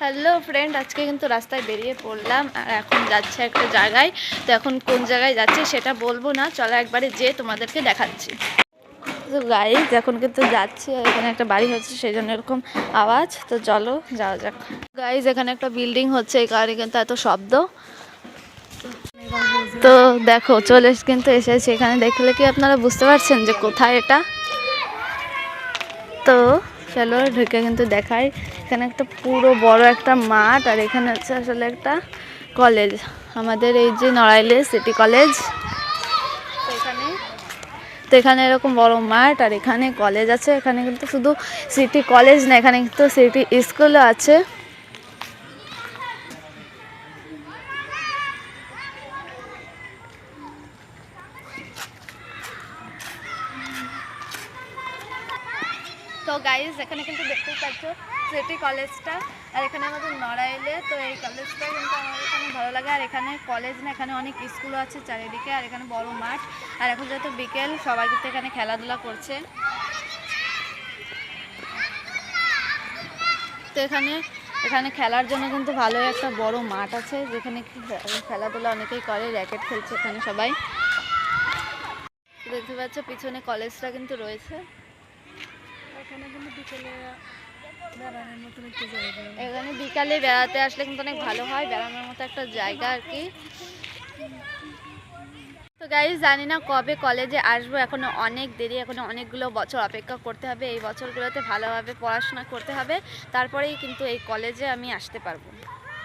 Hello friend আজকে কিন্তু রাস্তায় বেরিয়ে পড়লাম আর এখন যাচ্ছে একটা জায়গায়। তো এখন কোন জায়গায় যাচ্ছি সেটা বলব না। চলো একবারে যেয়ে তোমাদেরকে দেখাচ্ছি। তো গাইজ এখন কিন্তু যাচ্ছি। এখানে একটা বাড়ি হচ্ছে, সেই জন্য এরকম আওয়াজ। তো চলো যাওয়া যাক। গাইজ এখানে একটা বিল্ডিং হচ্ছে, এই কারণে কিন্তু এত শব্দ। তো দেখো, চলে কিন্তু এসেছি। এখানে দেখলে কি আপনারা বুঝতে পারছেন যে কোথায় এটা? তো চলো ঢুকে কিন্তু দেখাই। এখানে একটা পুরো বড় একটা মাঠ আর এখানে হচ্ছে আসলে একটা কলেজ আমাদের এই যে নড়াইলে সিটি কলেজ এখানে, তো এখানে এরকম বড় মাঠ আর এখানে কলেজ আছে। এখানে কিন্তু শুধু সিটি কলেজ না, এখানে কিন্তু সিটি স্কুলও আছে। তো গাইজ এখানে কিন্তু দেখতেই পাচ্ছ সিটি কলেজটা আর এখানে আমাদের নড়াইলে, তো এই কলেজটা কিন্তু আমার এখানে ভালো লাগে। আর এখানে কলেজ না, এখানে অনেক স্কুলও আছে চারিদিকে, আর এখানে বড় মাঠ। আর এখন যেহেতু বিকেল, সবাই কিন্তু এখানে খেলাধুলা করছে। তো এখানে এখানে খেলার জন্য কিন্তু ভালোই একটা বড় মাঠ আছে, যেখানে খেলাধুলা অনেকেই করে র্যাকেট খেলছে এখানে সবাই। দেখতে পাচ্ছ, পিছনে কলেজটা কিন্তু রয়েছে। এখানে বিকেলে বেড়াতে আসলে কিন্তু অনেক ভালো হয়, বেড়ানোর মতো একটা জায়গা আর কি। তো গাইজ জানি না কবে কলেজে আসব, এখনও অনেক দেরি, এখনও অনেকগুলো বছর অপেক্ষা করতে হবে, এই বছরগুলোতে ভালোভাবে পড়াশোনা করতে হবে, তারপরেই কিন্তু এই কলেজে আমি আসতে পারব।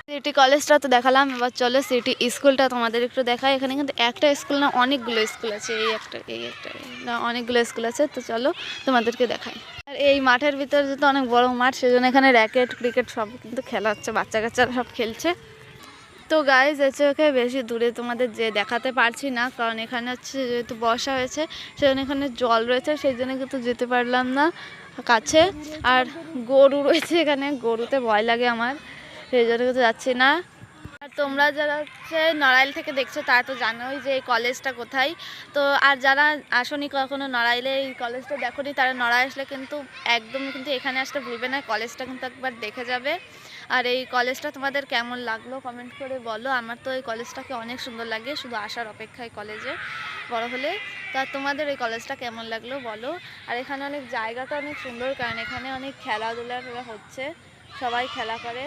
সিটি কলেজটা তো দেখালাম, এবার চলো সিটি স্কুলটা তোমাদের একটু দেখাই, এখানে কিন্তু একটা স্কুল না, অনেকগুলো স্কুল আছে, এই একটা এই একটা না, অনেকগুলো স্কুল আছে, তো চলো তোমাদেরকে দেখাই। এই মাঠের ভিতরে যেহেতু অনেক বড় মাঠ, সেজন্য এখানে র্যাকেট ক্রিকেট সব কিন্তু খেলা হচ্ছে বাচ্চা কাচ্চারা সব খেলছে। তো গাইজ চোখে বেশি দূরে তোমাদের যে দেখাতে পারছি না, কারণ এখানে হচ্ছে যেহেতু বর্ষা হয়েছে, সেজন্য এখানে জল রয়েছে সেই জন্য কিন্তু যেতে পারলাম না কাছে। আর গরু রয়েছে এখানে, গরুতে ভয় লাগে আমার সেই জন্য কিন্তু যাচ্ছি না। তোমরা যারা হচ্ছে নড়াইল থেকে দেখছ, তারা তো জানোই যে এই কলেজটা কোথায়। তো আর যারা আসনি কখনো নড়াইলে, এই কলেজটা দেখোনি, তারা নড়াই আসলে কিন্তু একদম কিন্তু এখানে আসতে ভুলবে না, কলেজটা কিন্তু একবার দেখে যাবে। আর এই কলেজটা তোমাদের কেমন লাগল কমেন্ট করে বলো। আমার তো এই কলেজটাকে অনেক সুন্দর লাগে, শুধু আসার অপেক্ষায় কলেজে বড় হলে। তা তোমাদের এই কলেজটা কেমন লাগল বলো। আর এখানে অনেক জায়গাটা অনেক সুন্দর, কারণ এখানে অনেক খেলাধুলা হচ্ছে, সবাই খেলা করে।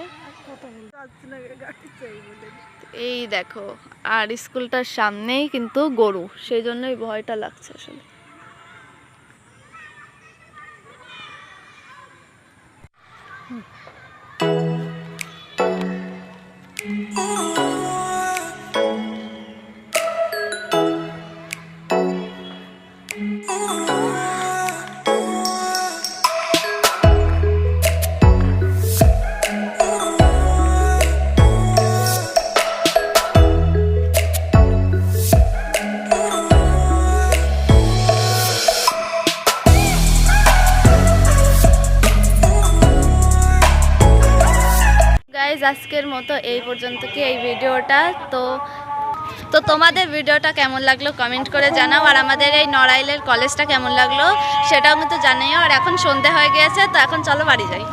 এই দেখো আর স্কুলটার সামনেই কিন্তু গরু সেই জন্যই ভয়টা লাগছে আসলে। গাইজ আজকের মতো এই পর্যন্ত কি এই ভিডিওটা? তো তো তোমাদের ভিডিওটা কেমন লাগল কমেন্ট করে জানাও। আর আমাদের এই নড়াইলের কলেজটা কেমন লাগল সেটাও কিন্তু জানাইও আর এখন সন্ধে হয়ে গিয়েছে, তো এখন চলো বাড়ি যাই।